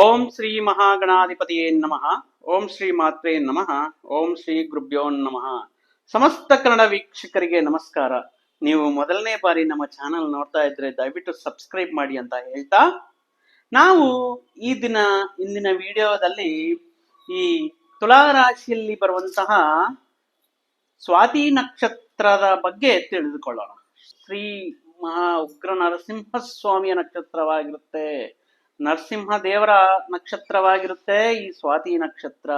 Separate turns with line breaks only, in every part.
ಓಂ ಶ್ರೀ ಮಹಾಗಣಾಧಿಪತಿಯೇ ನಮಃ. ಓಂ ಶ್ರೀ ಮಾತ್ರೇ ನಮಃ. ಓಂ ಶ್ರೀ ಗುರುಭ್ಯೋ ನಮಃ. ಸಮಸ್ತ ಕನ್ನಡ ವೀಕ್ಷಕರಿಗೆ ನಮಸ್ಕಾರ. ನೀವು ಮೊದಲನೇ ಬಾರಿ ನಮ್ಮ ಚಾನಲ್ ನೋಡ್ತಾ ಇದ್ರೆ ದಯವಿಟ್ಟು ಸಬ್ಸ್ಕ್ರೈಬ್ ಮಾಡಿ ಅಂತ ಹೇಳ್ತಾ, ನಾವು ಈ ದಿನ, ಇಂದಿನ ವಿಡಿಯೋದಲ್ಲಿ ಈ ತುಲಾರಾಶಿಯಲ್ಲಿ ಬರುವಂತಹ ಸ್ವಾತಿ ನಕ್ಷತ್ರದ ಬಗ್ಗೆ ತಿಳಿದುಕೊಳ್ಳೋಣ. ಶ್ರೀ ಮಹಾ ಉಗ್ರ ನರಸಿಂಹ ಸ್ವಾಮಿಯ ನಕ್ಷತ್ರವಾಗಿರುತ್ತೆ. ನರಸಿಂಹ ದೇವರ ನಕ್ಷತ್ರವಾಗಿರುತ್ತೆ. ಈ ಸ್ವಾತಿ ನಕ್ಷತ್ರ.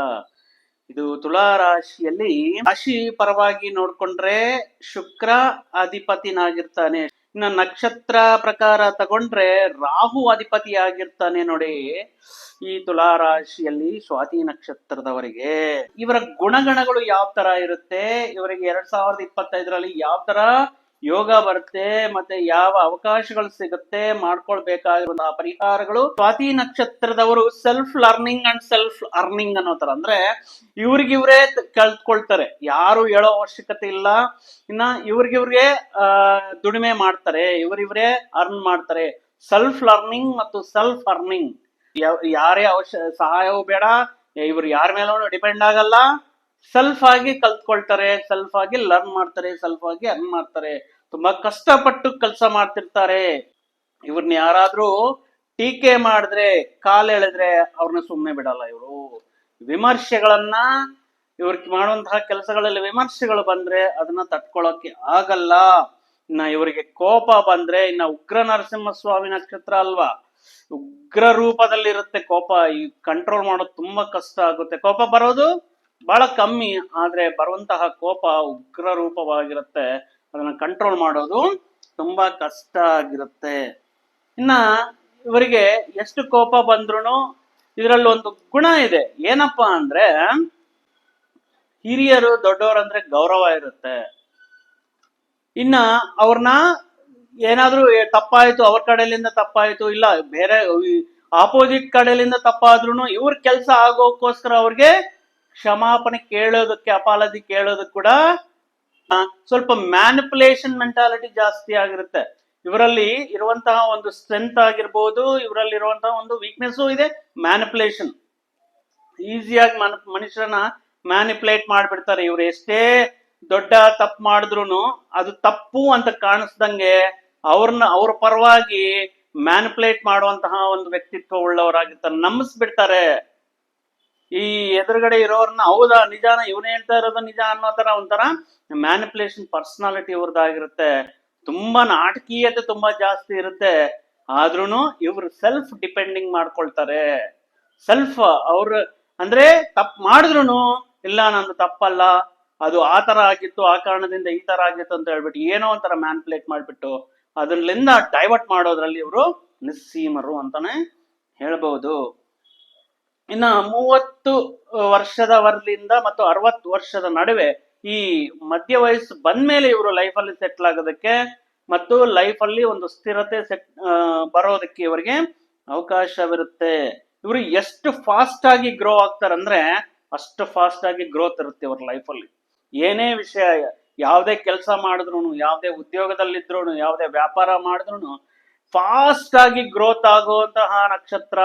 ಇದು ತುಲಾ ರಾಶಿಯಲ್ಲಿ ರಾಶಿ ಪರವಾಗಿ ನೋಡ್ಕೊಂಡ್ರೆ ಶುಕ್ರ ಅಧಿಪತಿನಾಗಿರ್ತಾನೆ. ಇನ್ನ ನಕ್ಷತ್ರ ಪ್ರಕಾರ ತಗೊಂಡ್ರೆ ರಾಹು ಅಧಿಪತಿ ಆಗಿರ್ತಾನೆ ನೋಡಿ. ಈ ತುಲಾ ರಾಶಿಯಲ್ಲಿ ಸ್ವಾತಿ ನಕ್ಷತ್ರದವರಿಗೆ. ಇವರ ಗುಣಗಣಗಳು ಯಾವ ತರ ಇರುತ್ತೆ? ಇವರಿಗೆ ಎರಡ್ ಸಾವಿರದ ಇಪ್ಪತ್ತೈದರಲ್ಲಿ ಯಾವ ತರ ಯೋಗ ಬರುತ್ತೆ, ಮತ್ತೆ ಯಾವ ಅವಕಾಶಗಳು ಸಿಗುತ್ತೆ ಮಾಡ್ಕೊಳ್ಬೇಕಾಗಿರುವಂತಹ ಪರಿಹಾರಗಳು. Swati ನಕ್ಷತ್ರದವರು self learning and self earning ಅನ್ನೋ ತರ ಅಂದ್ರೆ ಇವ್ರಿಗಿವ್ರೇ ಕಲ್ತ್ಕೊಳ್ತಾರೆ ಯಾರು ಹೇಳೋ ಅವಶ್ಯಕತೆ ಇಲ್ಲ. ಇನ್ನ ಇವ್ರಿಗಿವ್ರಿಗೆ ದುಡಿಮೆ ಮಾಡ್ತಾರೆ, ಇವ್ರಿವ್ರೇ ಅರ್ನ್ ಮಾಡ್ತಾರೆ. ಸೆಲ್ಫ್ ಲರ್ನಿಂಗ್ ಮತ್ತು ಸೆಲ್ಫ್ ಅರ್ನಿಂಗ್ ಯಾರೇ ಅವಶ್ಯ, ಸಹಾಯವೂ ಬೇಡ, ಇವ್ರು ಯಾರ ಮೇಲೂ ಡಿಪೆಂಡ್ ಆಗಲ್ಲ. ಸೆಲ್ಫ್ ಆಗಿ ಕಲ್ತ್ಕೊಳ್ತಾರೆ ಸೆಲ್ಫ್ ಆಗಿ ಲರ್ನ್ ಮಾಡ್ತಾರೆ ಸೆಲ್ಫ್ ಆಗಿ ಅರ್ನ್ ಮಾಡ್ತಾರೆ. ತುಂಬಾ ಕಷ್ಟಪಟ್ಟು ಕೆಲಸ ಮಾಡ್ತಿರ್ತಾರೆ. ಇವ್ರನ್ನ ಯಾರಾದ್ರೂ ಟೀಕೆ ಮಾಡಿದ್ರೆ, ಕಾಲ್ ಎಳೆದ್ರೆ ಅವ್ರನ್ನ ಸುಮ್ಮನೆ ಬಿಡಲ್ಲ ಇವರು. ವಿಮರ್ಶೆಗಳನ್ನ ಇವ್ರ ಮಾಡುವಂತಹ ಕೆಲಸಗಳಲ್ಲಿ ವಿಮರ್ಶೆಗಳು ಬಂದ್ರೆ ಅದನ್ನ ತಟ್ಕೊಳಕ್ಕೆ ಆಗಲ್ಲ. ಇನ್ನ ಇವರಿಗೆ ಕೋಪ ಬಂದ್ರೆ ಇನ್ನ ಉಗ್ರ ನರಸಿಂಹ ಸ್ವಾಮಿ ನಕ್ಷತ್ರ ಅಲ್ವಾ? ಉಗ್ರ ರೂಪದಲ್ಲಿ ಇರುತ್ತೆ ಕೋಪ. ಈ ಕಂಟ್ರೋಲ್ ಮಾಡೋದು ತುಂಬಾ ಕಷ್ಟ ಆಗುತ್ತೆ. ಕೋಪ ಬರೋದು ಬಹಳ ಕಮ್ಮಿ, ಆದ್ರೆ ಬರುವಂತಹ ಕೋಪ ಉಗ್ರ ರೂಪವಾಗಿರುತ್ತೆ. ಅದನ್ನ ಕಂಟ್ರೋಲ್ ಮಾಡೋದು ತುಂಬಾ ಕಷ್ಟ ಆಗಿರುತ್ತೆ. ಇನ್ನ ಇವರಿಗೆ ಎಷ್ಟು ಕೋಪ ಬಂದ್ರು ಇದರಲ್ಲಿ ಒಂದು ಗುಣ ಇದೆ. ಏನಪ್ಪಾ ಅಂದ್ರೆ ಹಿರಿಯರು ದೊಡ್ಡವರಂದ್ರೆ ಗೌರವ ಇರುತ್ತೆ. ಇನ್ನ ಅವ್ರನ್ನ ಏನಾದ್ರೂ ತಪ್ಪಾಯ್ತು, ಅವ್ರ ಕಡೆಯಿಂದ ತಪ್ಪಾಯ್ತು, ಇಲ್ಲ ಬೇರೆ ಆಪೋಸಿಟ್ ಕಡೆಯಿಂದ ತಪ್ಪಾದ್ರೂ ಇವ್ರ ಕೆಲಸ ಆಗೋಕ್ಕೋಸ್ಕರ ಅವ್ರಿಗೆ ಕ್ಷಮಾಪಣೆ ಕೇಳೋದಕ್ಕೆ ಅಪಾಲಜಿ ಕೇಳೋದಕ್ಕೆ ಕೂಡ ಸ್ವಲ್ಪ ಮ್ಯಾನಿಪುಲೇಷನ್ ಮೆಂಟಾಲಿಟಿ ಜಾಸ್ತಿ ಆಗಿರುತ್ತೆ. ಇವರಲ್ಲಿ ಇರುವಂತಹ ಒಂದು ಸ್ಟ್ರೆಂತ್ ಆಗಿರ್ಬೋದು ಇವರಲ್ಲಿ ಇರುವಂತಹ ಒಂದು ವೀಕ್ನೆಸ್ ಇದೆ ಮ್ಯಾನಿಪುಲೇಷನ್ ಈಸಿಯಾಗಿ ಮನ್, ಮನುಷ್ಯರನ್ನ ಮ್ಯಾನಿಪುಲೇಟ್ ಮಾಡಿಬಿಡ್ತಾರೆ. ಇವರು ಎಷ್ಟೇ ದೊಡ್ಡ ತಪ್ಪು ಮಾಡಿದ್ರು ಅದು ತಪ್ಪು ಅಂತ ಕಾಣಿಸ್ದಂಗೆ ಅವ್ರನ್ನ, ಅವ್ರ ಪರವಾಗಿ ಮ್ಯಾನಿಪುಲೇಟ್ ಮಾಡುವಂತಹ ಒಂದು ವ್ಯಕ್ತಿತ್ವ ಉಳ್ಳವರಾಗಿರ್ತಾರೆ. ನಂಬಿಸ್ಬಿಡ್ತಾರೆ. ಈ ಎದುರುಗಡೆ ಇರೋರ್ನ ಹೌದಾ ನಿಜಾನ? ಇವನೇ ಹೇಳ್ತಾ ಇರೋದು ನಿಜ ಅನ್ನೋ ತರ ಒಂಥರ ಮ್ಯಾನಿಪುಲೇಷನ್ ಪರ್ಸನಾಲಿಟಿ ಇವ್ರದ್ದಾಗಿರುತ್ತೆ ತುಂಬಾ ನಾಟಕೀಯತೆ ತುಂಬಾ ಜಾಸ್ತಿ ಇರುತ್ತೆ. ಆದ್ರೂನು ಇವ್ರು ಸೆಲ್ಫ್ ಡಿಪೆಂಡಿಂಗ್ ಮಾಡ್ಕೊಳ್ತಾರೆ. ಸೆಲ್ಫ್ ಅವ್ರ ಅಂದ್ರೆ ತಪ್ಪು ಮಾಡಿದ್ರು ಇಲ್ಲ ನಂದು ತಪ್ಪಲ್ಲ, ಅದು ಆ ತರ ಆಗಿತ್ತು, ಆ ಕಾರಣದಿಂದ ಈ ತರ ಆಗಿತ್ತು ಅಂತ ಹೇಳ್ಬಿಟ್ಟು ಏನೋ ಒಂಥರ ಮ್ಯಾನಿಪುಲೇಟ್ ಮಾಡ್ಬಿಟ್ಟು ಅದರಿಂದ ಡೈವರ್ಟ್ ಮಾಡೋದ್ರಲ್ಲಿ ಇವರು ನಿಸ್ಸೀಮರು ಅಂತಾನೆ ಹೇಳ್ಬಹುದು ಇನ್ನ ಮೂವತ್ತು ವರ್ಷದವರ್ಲಿಂದ ಮತ್ತು ಅರವತ್ತು ವರ್ಷದ ನಡುವೆ ಈ ಮಧ್ಯ ವಯಸ್ಸು ಬಂದ್ಮೇಲೆ ಇವರು ಲೈಫಲ್ಲಿ ಸೆಟ್ಲ್ ಆಗೋದಕ್ಕೆ ಮತ್ತು ಲೈಫಲ್ಲಿ ಒಂದು ಸ್ಥಿರತೆ ಸೆಟ್ ಬರೋದಕ್ಕೆ ಇವರಿಗೆ ಅವಕಾಶವಿರುತ್ತೆ. ಇವರು ಎಷ್ಟು ಫಾಸ್ಟ್ ಆಗಿ ಗ್ರೋ ಆಗ್ತಾರಂದ್ರೆ ಅಷ್ಟು ಫಾಸ್ಟ್ ಆಗಿ ಗ್ರೋತ್ ಇರುತ್ತೆ ಇವ್ರ ಲೈಫಲ್ಲಿ ಏನೇ ವಿಷಯ, ಯಾವುದೇ ಕೆಲಸ ಮಾಡಿದ್ರು ಯಾವುದೇ ಉದ್ಯೋಗದಲ್ಲಿದ್ರು ಯಾವುದೇ ವ್ಯಾಪಾರ ಮಾಡಿದ್ರು ಫಾಸ್ಟ್ ಆಗಿ ಗ್ರೋತ್ ಆಗುವಂತಹ ನಕ್ಷತ್ರ.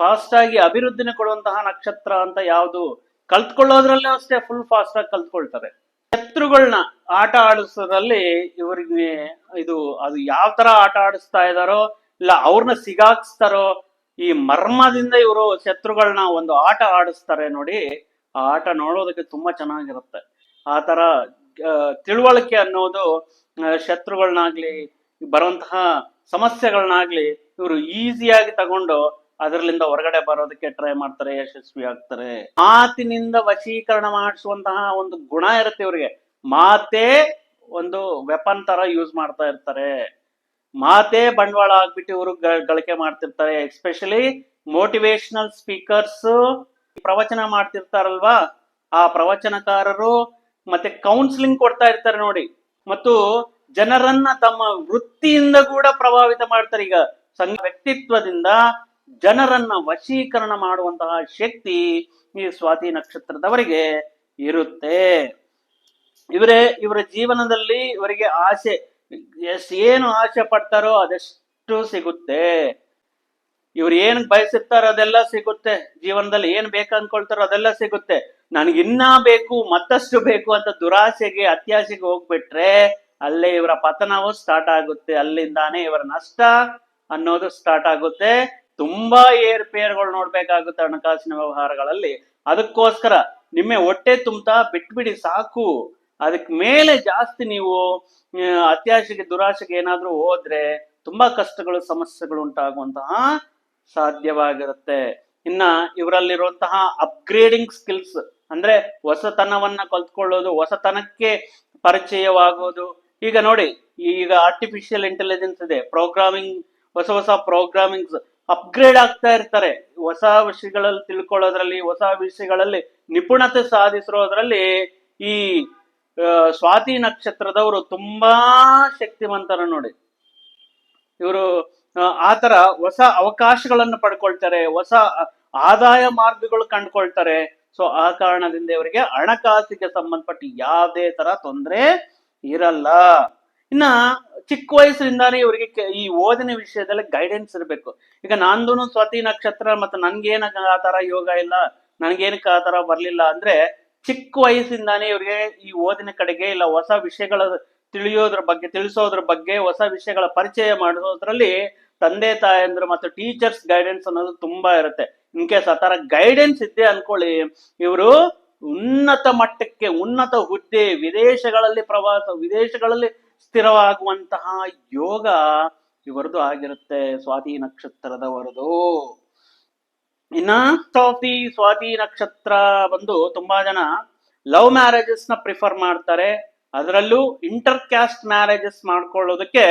ಫಾಸ್ಟ್ ಆಗಿ ಅಭಿವೃದ್ಧಿನ ಕೊಡುವಂತಹ ನಕ್ಷತ್ರ ಅಂತ ಯಾವುದು ಕಲ್ತ್ಕೊಳ್ಳೋದ್ರಲ್ಲೇ ಅಷ್ಟೇ ಫುಲ್ ಫಾಸ್ಟ್ ಆಗಿ ಕಲ್ತ್ಕೊಳ್ತಾರೆ ಶತ್ರುಗಳನ್ನ ಆಟ ಆಡಿಸೋದ್ರಲ್ಲಿ ಇವ್ರಿಗೆ ಇದು, ಅದು ಯಾವ ತರ ಆಟ ಆಡಿಸ್ತಾ ಇದಾರೋ, ಇಲ್ಲ ಅವ್ರನ್ನ ಸಿಗಾಕ್ಸ್ತಾರೋ, ಈ ಮರ್ಮದಿಂದ ಇವರು ಶತ್ರುಗಳನ್ನ ಒಂದು ಆಟ ಆಡಿಸ್ತಾರೆ ನೋಡಿ, ಆ ಆಟ ನೋಡೋದಕ್ಕೆ ತುಂಬಾ ಚೆನ್ನಾಗಿರುತ್ತೆ. ಆ ತರ ತಿಳುವಳಿಕೆ ಅನ್ನೋದು ಶತ್ರುಗಳನ್ನಾಗ್ಲಿ ಬರುವಂತಹ ಸಮಸ್ಯೆಗಳನ್ನಾಗ್ಲಿ ಇವರು ಈಸಿಯಾಗಿ ತಗೊಂಡು ಅದರಲ್ಲಿಂದ ಹೊರಗಡೆ ಬರೋದಕ್ಕೆ ಟ್ರೈ ಮಾಡ್ತಾರೆ, ಯಶಸ್ವಿ ಆಗ್ತಾರೆ. ಮಾತಿನಿಂದ ವಶೀಕರಣ ಮಾಡಿಸುವಂತಹ ಒಂದು ಗುಣ ಇರುತ್ತೆ ಇವರಿಗೆ. ಮಾತೇ ಒಂದು ವೆಪನ್ ತರ ಯೂಸ್ ಮಾಡ್ತಾ ಇರ್ತಾರೆ. ಮಾತೇ ಬಂಡವಾಳ ಆಗ್ಬಿಟ್ಟು ಇವರು ಗಳಿಕೆ ಮಾಡ್ತಿರ್ತಾರೆ. ಎಸ್ಪೆಷಲಿ ಮೋಟಿವೇಶನಲ್ ಸ್ಪೀಕರ್ಸ್ ಪ್ರವಚನ ಮಾಡ್ತಿರ್ತಾರಲ್ವಾ? ಆ ಪ್ರವಚನಕಾರರು ಮತ್ತೆ ಕೌನ್ಸಿಲಿಂಗ್ ಕೊಡ್ತಾ ಇರ್ತಾರೆ ನೋಡಿ. ಮತ್ತು ಜನರನ್ನ ತಮ್ಮ ವೃತ್ತಿಯಿಂದ ಕೂಡ ಪ್ರಭಾವಿತ ಮಾಡ್ತಾರೆ ಈಗ. ಸಂಘ ವ್ಯಕ್ತಿತ್ವದಿಂದ ಜನರನ್ನ ವಶೀಕರಣ ಮಾಡುವಂತಹ ಶಕ್ತಿ ಈ ಸ್ವಾತಿ ನಕ್ಷತ್ರದವರಿಗೆ ಇರುತ್ತೆ. ಇವರೇ, ಇವರ ಜೀವನದಲ್ಲಿ ಇವರಿಗೆ ಆಸೆ ಎಷ್ಟು ಏನು ಆಸೆ ಪಡ್ತಾರೋ ಅದೆಷ್ಟು ಸಿಗುತ್ತೆ. ಇವ್ರು ಏನ್ ಬಯಸುತ್ತಾರೋ ಅದೆಲ್ಲ ಸಿಗುತ್ತೆ. ಜೀವನದಲ್ಲಿ ಏನ್ ಬೇಕು ಅನ್ಕೊಳ್ತಾರೋ ಅದೆಲ್ಲ ಸಿಗುತ್ತೆ. ನನಗೆ ಇನ್ನ ಬೇಕು, ಮತ್ತಷ್ಟು ಬೇಕು ಅಂತ ದುರಾಸೆಗೆ, ಅತ್ಯಾಸೆಗೆ ಹೋಗ್ಬಿಟ್ರೆ ಅಲ್ಲೇ ಇವರ ಪತನವು ಸ್ಟಾರ್ಟ್ ಆಗುತ್ತೆ. ಅಲ್ಲಿಂದಾನೇ ಇವರ ನಷ್ಟ ಅನ್ನೋದು ಸ್ಟಾರ್ಟ್ ಆಗುತ್ತೆ. ತುಂಬಾ ಏರ್ಪೇರ್ಗಳು ನೋಡ್ಬೇಕಾಗುತ್ತೆ ಹಣಕಾಸಿನ ವ್ಯವಹಾರಗಳಲ್ಲಿ. ಅದಕ್ಕೋಸ್ಕರ ನಿಮ್ಮೆ ಹೊಟ್ಟೆ ತುಂಬ್ತಾ ಬಿಟ್ಬಿಡಿ ಸಾಕು. ಅದಕ್ ಮೇಲೆ ಜಾಸ್ತಿ ನೀವು ಅತ್ಯಾಶೆಗೆ, ದುರಾಶೆಗೆ ಏನಾದ್ರೂ ಹೋದ್ರೆ ತುಂಬಾ ಕಷ್ಟಗಳು, ಸಮಸ್ಯೆಗಳು ಉಂಟಾಗುವಂತಹ ಸಾಧ್ಯವಾಗಿರುತ್ತೆ. ಇನ್ನ ಇವರಲ್ಲಿರುವಂತಹ ಅಪ್ಗ್ರೇಡಿಂಗ್ ಸ್ಕಿಲ್ಸ್ ಅಂದ್ರೆ ಹೊಸತನವನ್ನ ಕಲ್ತ್ಕೊಳ್ಳೋದು, ಹೊಸತನಕ್ಕೆ ಪರಿಚಯವಾಗೋದು. ಈಗ ನೋಡಿ, ಈಗ ಆರ್ಟಿಫಿಷಿಯಲ್ ಇಂಟೆಲಿಜೆನ್ಸ್ ಇದೆ ಪ್ರೋಗ್ರಾಮಿಂಗ್ ಹೊಸ ಹೊಸ ಪ್ರೋಗ್ರಾಮಿಂಗ್ಸ್ ಅಪ್ಗ್ರೇಡ್ ಆಗ್ತಾ ಇರ್ತಾರೆ. ಹೊಸ ವಿಷಯಗಳಲ್ಲಿ ತಿಳ್ಕೊಳ್ಳೋದ್ರಲ್ಲಿ, ಹೊಸ ವಿಷಯಗಳಲ್ಲಿ ನಿಪುಣತೆ ಸಾಧಿಸಿರೋದ್ರಲ್ಲಿ ಈ ಸ್ವಾತಿ ನಕ್ಷತ್ರದವರು ತುಂಬಾ ಶಕ್ತಿವಂತರ ನೋಡಿ. ಇವರು ಆತರ ಹೊಸ ಅವಕಾಶಗಳನ್ನು ಪಡ್ಕೊಳ್ತಾರೆ, ಹೊಸ ಆದಾಯ ಮಾರ್ಗಗಳು ಕಂಡುಕೊಳ್ತಾರೆ. ಸೊ ಆ ಕಾರಣದಿಂದ ಇವರಿಗೆ ಹಣಕಾಸಿಗೆ ಸಂಬಂಧಪಟ್ಟ ಯಾವುದೇ ತರ ತೊಂದರೆ ಇರಲ್ಲ. ಇನ್ನ ಚಿಕ್ಕ ವಯಸ್ಸಿನಿಂದಾನೇ ಇವರಿಗೆ ಈ ಓದಿನ ವಿಷಯದಲ್ಲಿ ಗೈಡೆನ್ಸ್ ಇರಬೇಕು. ಈಗ ನಂದು ಸ್ವಾತಿ ನಕ್ಷತ್ರ ಮತ್ತು ನನ್ಗೇನ ಆ ಥರ ಯೋಗ ಇಲ್ಲ, ನನ್ಗೇನಕ್ಕೆ ಆ ಥರ ಬರಲಿಲ್ಲ ಅಂದ್ರೆ ಚಿಕ್ಕ ವಯಸ್ಸಿಂದಾನೇ ಇವ್ರಿಗೆ ಈ ಓದಿನ ಕಡೆಗೆ ಇಲ್ಲ ಹೊಸ ವಿಷಯಗಳ ತಿಳಿಯೋದ್ರ ಬಗ್ಗೆ, ತಿಳಿಸೋದ್ರ ಬಗ್ಗೆ ಹೊಸ ವಿಷಯಗಳ ಪರಿಚಯ ಮಾಡೋದ್ರಲ್ಲಿ ತಂದೆ, ತಾಯಂದ್ರು ಮತ್ತು ಟೀಚರ್ಸ್ ಗೈಡೆನ್ಸ್ ಅನ್ನೋದು ತುಂಬಾ ಇರುತ್ತೆ. ಇನ್ ಕೇಸ್ ಆ ತರ ಗೈಡೆನ್ಸ್ ಇದ್ದೆ ಅನ್ಕೊಳ್ಳಿ, ಇವರು ಉನ್ನತ ಮಟ್ಟಕ್ಕೆ, ಉನ್ನತ ಹುದ್ದೆ, ವಿದೇಶಗಳಲ್ಲಿ ಪ್ರವಾಸ, ವಿದೇಶಗಳಲ್ಲಿ ಸ್ಥಿರವಾಗುವಂತಹ ಯೋಗ ಇವರದು ಆಗಿರುತ್ತೆ ಸ್ವಾತಿ ನಕ್ಷತ್ರದವರದು. ಇನ್ನ ಸ್ವಾತಿ ಸ್ವಾತಿ ನಕ್ಷತ್ರ ಬಂದು ತುಂಬಾ ಜನ ಲವ್ ಮ್ಯಾರೇಜಸ್ನ ಪ್ರಿಫರ್ ಮಾಡ್ತಾರೆ. ಅದರಲ್ಲೂ ಇಂಟರ್ ಕ್ಯಾಸ್ಟ್ ಮ್ಯಾರೇಜಸ್ ಮಾಡ್ಕೊಳ್ಳೋದಕ್ಕೆ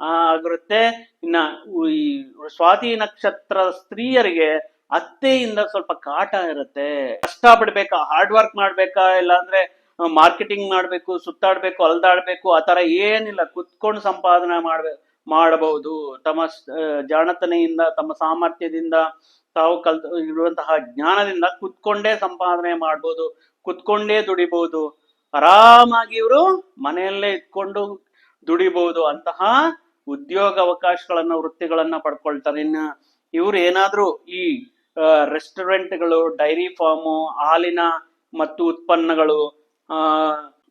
ಆಗಿರುತ್ತೆ. ಇನ್ನ ಈ ಸ್ವಾತಿ ನಕ್ಷತ್ರ ಸ್ತ್ರೀಯರಿಗೆ ಅತ್ತೆಯಿಂದ ಸ್ವಲ್ಪ ಕಾಟ ಇರುತ್ತೆ. ಕಷ್ಟ ಪಡ್ಬೇಕಾ ಹಾರ್ಡ್ ವರ್ಕ್ ಮಾಡ್ಬೇಕಾ? ಇಲ್ಲಾಂದ್ರೆ ಮಾರ್ಕೆಟಿಂಗ್ ಮಾಡ್ಬೇಕು, ಸುತ್ತಾಡ್ಬೇಕು, ಅಲ್ದಾಡ್ಬೇಕು, ಆ ತರ ಏನಿಲ್ಲ. ಕುತ್ಕೊಂಡು ಸಂಪಾದನೆ ಮಾಡ್ಬೇಕು ಮಾಡಬಹುದು. ತಮ್ಮ ಜಾಣತನೆಯಿಂದ, ತಮ್ಮ ಸಾಮರ್ಥ್ಯದಿಂದ ತಾವು ಕಲ್ ಇರುವಂತಹ ಜ್ಞಾನದಿಂದ ಕುತ್ಕೊಂಡೇ ಸಂಪಾದನೆ ಮಾಡ್ಬೋದು, ಕುತ್ಕೊಂಡೇ ದುಡಿಬಹುದು ಆರಾಮಾಗಿ ಇವರು ಮನೆಯಲ್ಲೇ ಇಟ್ಕೊಂಡು ದುಡಿಬಹುದು ಅಂತಹ ಉದ್ಯೋಗ ಅವಕಾಶಗಳನ್ನ, ವೃತ್ತಿಗಳನ್ನ ಪಡ್ಕೊಳ್ತಾರೆ. ಇನ್ನ ಇವ್ರು ಏನಾದ್ರೂ ಈ ರೆಸ್ಟೋರೆಂಟ್ಗಳು, ಡೈರಿ ಫಾರ್ಮು, ಹಾಲಿನ ಮತ್ತು ಉತ್ಪನ್ನಗಳು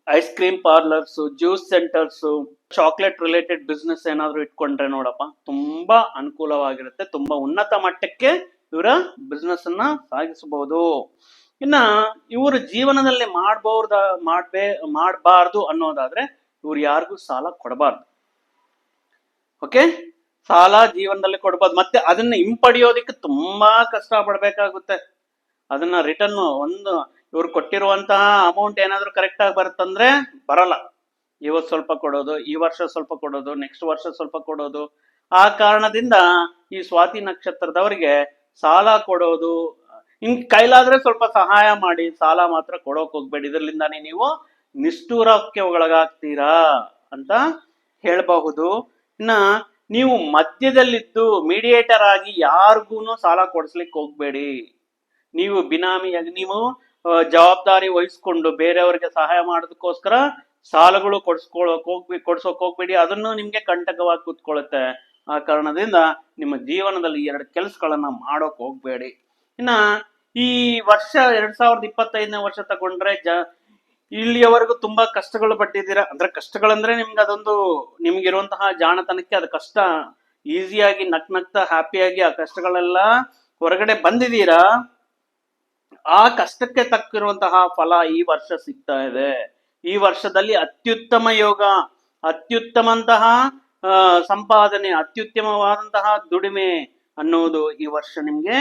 ice cream parlours juice centres chocolate related business ಏನಾದ್ರು ಇಟ್ಕೊಂಡ್ರೆ ನೋಡಪ್ಪ, ತುಂಬಾ ಅನುಕೂಲವಾಗಿರುತ್ತೆ, ತುಂಬಾ ಉನ್ನತ ಮಟ್ಟಕ್ಕೆ ಇವರ ಬಿಸ್ನೆಸ್ ಅನ್ನ ಸಾಗಿಸಬಹುದು. ಇನ್ನ ಇವರು ಜೀವನದಲ್ಲಿ ಮಾಡಬಹುದ ಮಾಡ್ಬೇ, ಮಾಡಬಾರ್ದು ಅನ್ನೋದಾದ್ರೆ ಇವ್ರು ಯಾರಿಗೂ ಸಾಲ ಕೊಡಬಾರ್ದು. ಓಕೆ ಸಾಲ ಜೀವನದಲ್ಲಿ ಕೊಡಬಾರ್ದು. ಮತ್ತೆ ಅದನ್ನ ಹಿಂಪಡೆಯೋದಿಕ್ಕೆ ತುಂಬಾ ಕಷ್ಟ ಪಡ್ಬೇಕಾಗುತ್ತೆ. ಅದನ್ನ ರಿಟರ್ನ್ ಒಂದು ಇವ್ರು ಕೊಟ್ಟಿರುವಂತಹ ಅಮೌಂಟ್ ಏನಾದರೂ ಕರೆಕ್ಟ್ ಆಗಿ ಬರುತ್ತಂದ್ರೆ ಬರಲ್ಲ. ಇವತ್ತು ಸ್ವಲ್ಪ ಕೊಡೋದು, ಈ ವರ್ಷ ಸ್ವಲ್ಪ ಕೊಡೋದು ನೆಕ್ಸ್ಟ್ ವರ್ಷ ಸ್ವಲ್ಪ ಕೊಡೋದು. ಆ ಕಾರಣದಿಂದ ಈ ಸ್ವಾತಿ ನಕ್ಷತ್ರದವರಿಗೆ ಸಾಲ ಕೊಡೋದು, ಇನ್ ಕೈಲಾದ್ರೆ ಸ್ವಲ್ಪ ಸಹಾಯ ಮಾಡಿ, ಸಾಲ ಮಾತ್ರ ಕೊಡೋಕ್ ಹೋಗ್ಬೇಡಿ. ಇದರಿಂದಾನೇ ನೀವು ನಿಷ್ಠೂರಕ್ಕೆ ಒಳಗಾಗ್ತೀರಾ ಅಂತ ಹೇಳಬಹುದು. ಇನ್ನ ನೀವು ಮಧ್ಯದಲ್ಲಿದ್ದು ಮೀಡಿಯೇಟರ್ ಆಗಿ ಯಾರಿಗೂ ಸಾಲ ಕೊಡಿಸ್ಲಿಕ್ಕೆ ಹೋಗ್ಬೇಡಿ. ನೀವು ಬಿನಾಮಿಯಾಗಿ, ನೀವು ಜವಾಬ್ದಾರಿ ವಹಿಸ್ಕೊಂಡು ಬೇರೆಯವರಿಗೆ ಸಹಾಯ ಮಾಡೋದಕ್ಕೋಸ್ಕರ ಸಾಲಗಳು ಕೊಡ್ಸ್ಕೊಳಕ್ ಹೋಗ್ಬಿ, ಕೊಡ್ಸೋಕ್ ಹೋಗ್ಬೇಡಿ. ಅದನ್ನು ನಿಮ್ಗೆ ಕಂಟಕವಾಗಿ ಕೂತ್ಕೊಳ್ಳುತ್ತೆ ಆ ಕಾರಣದಿಂದ ನಿಮ್ಮ ಜೀವನದಲ್ಲಿ ಎರಡು ಕೆಲಸಗಳನ್ನ ಮಾಡೋಕ್ ಹೋಗ್ಬೇಡಿ. ಇನ್ನ ಈ ವರ್ಷ ಎರಡ್ ಸಾವಿರದ ಇಪ್ಪತ್ತೈದನೇ ವರ್ಷ ತಗೊಂಡ್ರೆ ಜ, ಇಲ್ಲಿಯವರೆಗೂ ತುಂಬಾ ಕಷ್ಟಗಳು ಪಟ್ಟಿದ್ದೀರಾ. ಅಂದ್ರೆ ಕಷ್ಟಗಳಂದ್ರೆ ನಿಮ್ಗೆ ಅದೊಂದು, ನಿಮ್ಗಿರುವಂತಹ ಜಾಣತನಕ್ಕೆ ಅದು ಕಷ್ಟ ಈಸಿಯಾಗಿ ನಕ್ ನಗ್ತಾ ಹ್ಯಾಪಿಯಾಗಿ ಆ ಕಷ್ಟಗಳೆಲ್ಲ ಹೊರಗಡೆ ಬಂದಿದ್ದೀರಾ? ಆ ಕಷ್ಟಕ್ಕೆ ತಕ್ಕಿರುವಂತಹ ಫಲ ಈ ವರ್ಷ ಸಿಗ್ತಾ ಇದೆ. ಈ ವರ್ಷದಲ್ಲಿ ಅತ್ಯುತ್ತಮ ಯೋಗ, ಅತ್ಯುತ್ತಮಂತಹ ಸಂಪಾದನೆ, ಅತ್ಯುತ್ತಮವಾದಂತಹ ದುಡಿಮೆ ಅನ್ನೋದು ಈ ವರ್ಷ ನಿಮ್ಗೆ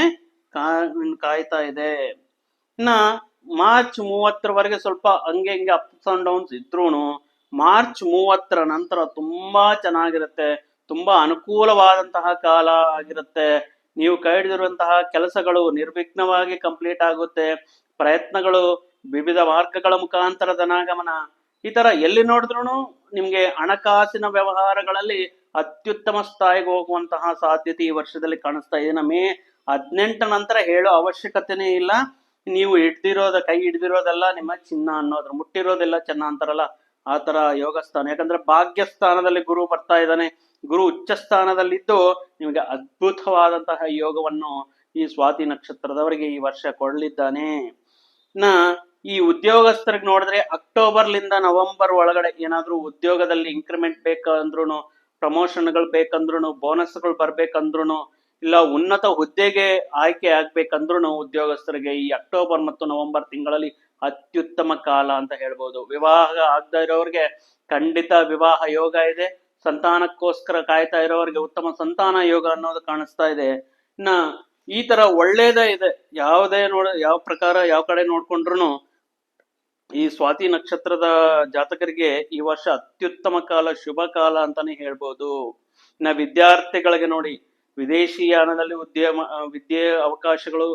ಕಾಯ್ತಾ ಇದೆ. ಇನ್ನ ಮಾರ್ಚ್ ಮೂವತ್ತರವರೆಗೆ ಸ್ವಲ್ಪ ಹಂಗೆ ಹಿಂಗೆ ಅಪ್ಸ್ ಅಂಡ್ ಡೌನ್ಸ್ ಇದ್ರು ಮಾರ್ಚ್ ಮೂವತ್ತರ ನಂತರ ತುಂಬಾ ಚೆನ್ನಾಗಿರುತ್ತೆ, ತುಂಬಾ ಅನುಕೂಲವಾದಂತಹ ಕಾಲ ಆಗಿರುತ್ತೆ. ನೀವು ಕೈ ಕೆಲಸಗಳು ನಿರ್ವಿಘ್ನವಾಗಿ ಕಂಪ್ಲೀಟ್ ಆಗುತ್ತೆ, ಪ್ರಯತ್ನಗಳು ವಿವಿಧ ಮಾರ್ಗಗಳ ಮುಖಾಂತರ ಧನಾಗಮನ. ಈ ತರ ಎಲ್ಲಿ ನೋಡಿದ್ರು ನಿಮ್ಗೆ ಹಣಕಾಸಿನ ವ್ಯವಹಾರಗಳಲ್ಲಿ ಅತ್ಯುತ್ತಮ ಸ್ಥಾಯಿಗೆ ಹೋಗುವಂತಹ ಸಾಧ್ಯತೆ ಈ ವರ್ಷದಲ್ಲಿ ಕಾಣಿಸ್ತಾ ಇದೆ. ಮೇ ಹದಿನೆಂಟ ನಂತರ ಹೇಳೋ ಅವಶ್ಯಕತೆನೇ ಇಲ್ಲ. ನೀವು ಹಿಡ್ದಿರೋದ, ಕೈ ಹಿಡ್ದಿರೋದೆಲ್ಲ ನಿಮ್ಮ ಚಿನ್ನ ಅನ್ನೋದ್ರ, ಮುಟ್ಟಿರೋದೆಲ್ಲ ಚೆನ್ನ ಅಂತಾರಲ್ಲ ಆ ತರ ಯೋಗ ಸ್ಥಾನ ಯಾಕಂದ್ರೆ ಭಾಗ್ಯ ಸ್ಥಾನದಲ್ಲಿ ಗುರು ಬರ್ತಾ ಇದ್ದಾನೆ. ಗುರು ಉಚ್ಚ ಸ್ಥಾನದಲ್ಲಿದ್ದು ನಿಮಗೆ ಅದ್ಭುತವಾದಂತಹ ಯೋಗವನ್ನು ಈ ಸ್ವಾತಿ ನಕ್ಷತ್ರದವರಿಗೆ ಈ ವರ್ಷ ಕೊಡಲಿದ್ದಾನೆ. ಇನ್ನ ಈ ಉದ್ಯೋಗಸ್ಥರಿಗೆ ನೋಡಿದ್ರೆ ಅಕ್ಟೋಬರ್ಲಿಂದ ನವೆಂಬರ್ ಒಳಗಡೆ ಏನಾದ್ರೂ ಉದ್ಯೋಗದಲ್ಲಿ ಇನ್ಕ್ರಿಮೆಂಟ್ ಬೇಕಂದ್ರೂ ಪ್ರಮೋಷನ್ಗಳು ಬೇಕಂದ್ರೂ ಬೋನಸ್ಗಳು ಬರ್ಬೇಕಂದ್ರೂ ಇಲ್ಲ, ಉನ್ನತ ಹುದ್ದೆಗೆ ಆಯ್ಕೆ ಆಗ್ಬೇಕಂದ್ರೂ ಉದ್ಯೋಗಸ್ಥರಿಗೆ ಈ ಅಕ್ಟೋಬರ್ ಮತ್ತು ನವೆಂಬರ್ ತಿಂಗಳಲ್ಲಿ ಅತ್ಯುತ್ತಮ ಕಾಲ ಅಂತ ಹೇಳ್ಬೋದು. ವಿವಾಹ ಆಗದ ಇರೋರಿಗೆ ಖಂಡಿತ ವಿವಾಹ ಯೋಗ ಇದೆ. ಸಂತಾನಕ್ಕೋಸ್ಕರ ಕಾಯ್ತಾ ಇರೋರಿಗೆ ಉತ್ತಮ ಸಂತಾನ ಯೋಗ ಅನ್ನೋದು ಕಾಣಿಸ್ತಾ ಇದೆ. ಇನ್ನ ಈ ತರ ಒಳ್ಳೇದೇ ಇದೆ. ಯಾವುದೇ ನೋಡ, ಯಾವ ಪ್ರಕಾರ ಯಾವ ಕಡೆ ನೋಡ್ಕೊಂಡ್ರು ಈ ಸ್ವಾತಿ ನಕ್ಷತ್ರದ ಜಾತಕರಿಗೆ ಈ ವರ್ಷ ಅತ್ಯುತ್ತಮ ಕಾಲ, ಶುಭ ಕಾಲ ಅಂತಾನೆ ಹೇಳ್ಬೋದು. ಇನ್ನ ವಿದ್ಯಾರ್ಥಿಗಳಿಗೆ ನೋಡಿ ವಿದೇಶಿಯಾನದಲ್ಲಿ ಉದ್ಯಮ ವಿದ್ಯೆ ಅವಕಾಶಗಳು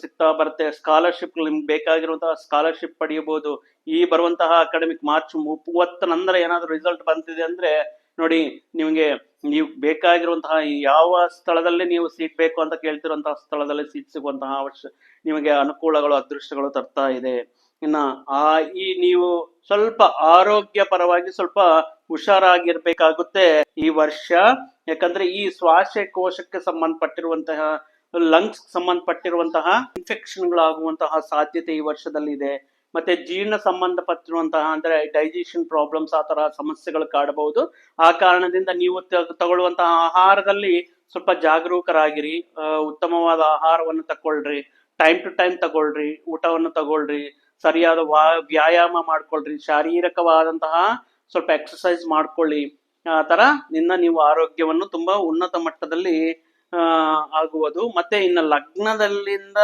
ಸಿಗ್ತಾ ಬರುತ್ತೆ. ಸ್ಕಾಲರ್ಶಿಪ್ ನಿಮ್ಗೆ ಬೇಕಾಗಿರುವಂತಹ ಸ್ಕಾಲರ್ಶಿಪ್ ಪಡೆಯಬಹುದು ಈ ಬರುವಂತಹ ಅಕಾಡೆಮಿಕ್ ಮಾರ್ಚ್ ಮೂವತ್ತ ನಂತರ ಏನಾದರೂ ರಿಸಲ್ಟ್ ಬಂತಿದೆ ಅಂದ್ರೆ ನೋಡಿ ನಿಮಗೆ ನೀವು ಬೇಕಾಗಿರುವಂತಹ ಯಾವ ಸ್ಥಳದಲ್ಲಿ ನೀವು ಸೀಟ್ ಬೇಕು ಅಂತ ಕೇಳ್ತಿರುವಂತಹ ಸ್ಥಳದಲ್ಲಿ ಸೀಟ್ ಸಿಗುವಂತಹ ಅವಶ್ಯ, ನಿಮಗೆ ಅನುಕೂಲಗಳು, ಅದೃಷ್ಟಗಳು ತರ್ತಾ ಇದೆ. ಇನ್ನ ಆ ಈ ನೀವು ಸ್ವಲ್ಪ ಆರೋಗ್ಯ ಪರವಾಗಿ ಸ್ವಲ್ಪ ಹುಷಾರಾಗಿರ್ಬೇಕಾಗುತ್ತೆ ಈ ವರ್ಷ. ಯಾಕಂದ್ರೆ ಈ ಶ್ವಾಸಕೋಶಕ್ಕೆ ಸಂಬಂಧಪಟ್ಟಿರುವಂತಹ ಲಂಗ್ಸ್ ಸಂಬಂಧಪಟ್ಟಿರುವಂತಹ ಇನ್ಫೆಕ್ಷನ್ಗಳಾಗುವಂತಹ ಸಾಧ್ಯತೆ ಈ ವರ್ಷದಲ್ಲಿ ಇದೆ ಮತ್ತೆ ಜೀರ್ಣ ಸಂಬಂಧಪಟ್ಟಿರುವಂತಹ ಅಂದ್ರೆ ಡೈಜೆಷನ್ ಪ್ರಾಬ್ಲಮ್ಸ್ ಆ ತರ ಸಮಸ್ಯೆಗಳು ಕಾಡಬಹುದು. ಆ ಕಾರಣದಿಂದ ನೀವು ತಗೊಳ್ಳುವಂತಹ ಆಹಾರದಲ್ಲಿ ಸ್ವಲ್ಪ ಜಾಗರೂಕರಾಗಿರಿ. ಉತ್ತಮವಾದ ಆಹಾರವನ್ನು ತಗೊಳ್ರಿ ಟೈಮ್ ಟು ಟೈಮ್ ತಗೊಳ್ರಿ. ಊಟವನ್ನು ತಗೊಳ್ರಿ. ಸರಿಯಾದ ವಾ, ವ್ಯಾಯಾಮ ಮಾಡ್ಕೊಳ್ರಿ. ಶಾರೀರಿಕವಾದಂತಹ ಸ್ವಲ್ಪ ಎಕ್ಸಸೈಸ್ ಮಾಡ್ಕೊಳ್ಳಿ. ಆ ತರ ನಿನ್ನ ನೀವು ಆರೋಗ್ಯವನ್ನು ತುಂಬಾ ಉನ್ನತ ಮಟ್ಟದಲ್ಲಿ ಆಗುವುದು. ಮತ್ತೆ ಇನ್ನು ಲಗ್ನದಲ್ಲಿಂದ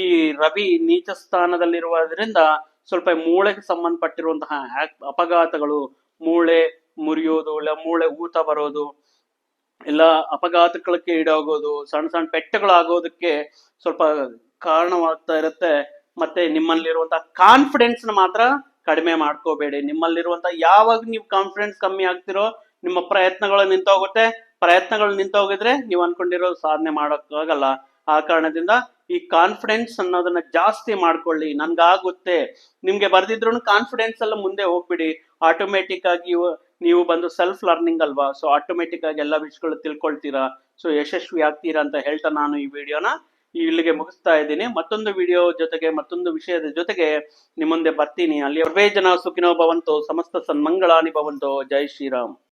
ಈ ರವಿ ನೀಚ ಸ್ಥಾನದಲ್ಲಿರುವುದರಿಂದ ಸ್ವಲ್ಪ ಮೂಳೆಗೆ ಸಂಬಂಧಪಟ್ಟಿರುವಂತಹ ಅಪಘಾತಗಳು, ಮೂಳೆ ಮುರಿಯೋದು, ಇಲ್ಲ ಮೂಳೆ ಊತ ಬರೋದು, ಇಲ್ಲ ಅಪಘಾತಗಳಿಗೆ ಈಡಾಗೋದು, ಸಣ್ಣ ಸಣ್ಣ ಪೆಟ್ಟುಗಳಾಗೋದಕ್ಕೆ ಸ್ವಲ್ಪ ಕಾರಣವಾಗ್ತಾ ಇರುತ್ತೆ. ಮತ್ತೆ ನಿಮ್ಮಲ್ಲಿರುವಂತಹ ಕಾನ್ಫಿಡೆನ್ಸ್ ಮಾತ್ರ ಕಡಿಮೆ ಮಾಡ್ಕೋಬೇಡಿ. ನಿಮ್ಮಲ್ಲಿರುವಂತ ಯಾವಾಗ ನೀವು ಕಾನ್ಫಿಡೆನ್ಸ್ ಕಮ್ಮಿ ಆಗ್ತಿರೋ, ನಿಮ್ಮ ಪ್ರಯತ್ನಗಳು ನಿಂತೋಗುತ್ತೆ. ಪ್ರಯತ್ನಗಳು ನಿಂತೋಗಿದ್ರೆ ನೀವು ಅನ್ಕೊಂಡಿರೋ ಸಾಧನೆ ಮಾಡೋಕ್ಕಾಗಲ್ಲ. ಆ ಕಾರಣದಿಂದ ಈ ಕಾನ್ಫಿಡೆನ್ಸ್ ಅನ್ನೋದನ್ನ ಜಾಸ್ತಿ ಮಾಡ್ಕೊಳ್ಳಿ. ನನ್ಗಾಗುತ್ತೆ. ನಿಮ್ಗೆ ಬರ್ದಿದ್ರು ಕಾನ್ಫಿಡೆನ್ಸ್ ಎಲ್ಲ ಮುಂದೆ ಹೋಗ್ಬಿಡಿ. ಆಟೋಮೆಟಿಕ್ ಆಗಿ ನೀವು ಬಂದು ಸೆಲ್ಫ್ ಲರ್ನಿಂಗ್ ಅಲ್ವಾ? ಸೊ ಆಟೋಮೆಟಿಕ್ ಆಗಿ ಎಲ್ಲ ವಿಷಯಗಳು ತಿಳ್ಕೊಳ್ತೀರಾ? ಸೊ ಯಶಸ್ವಿ ಆಗ್ತೀರಾ ಅಂತ ಹೇಳ್ತಾ ನಾನು ಈ ವಿಡಿಯೋನ ಇಲ್ಲಿಗೆ ಮುಗಿಸ್ತಾ ಇದ್ದೀನಿ. ಮತ್ತೊಂದು ವಿಡಿಯೋ ಜೊತೆಗೆ, ಮತ್ತೊಂದು ವಿಷಯದ ಜೊತೆಗೆ ನಿಮ್ಮ ಮುಂದೆ ಬರ್ತೀನಿ. ಅಲ್ಲಿ ಸರ್ವೇ ಜನ ಸುಖಿನೋ ಭವಂತು, ಸಮಸ್ತ ಸನ್ಮಂಗಳಾನಿ ಭವಂತು. ಜೈ ಶ್ರೀರಾಮ್.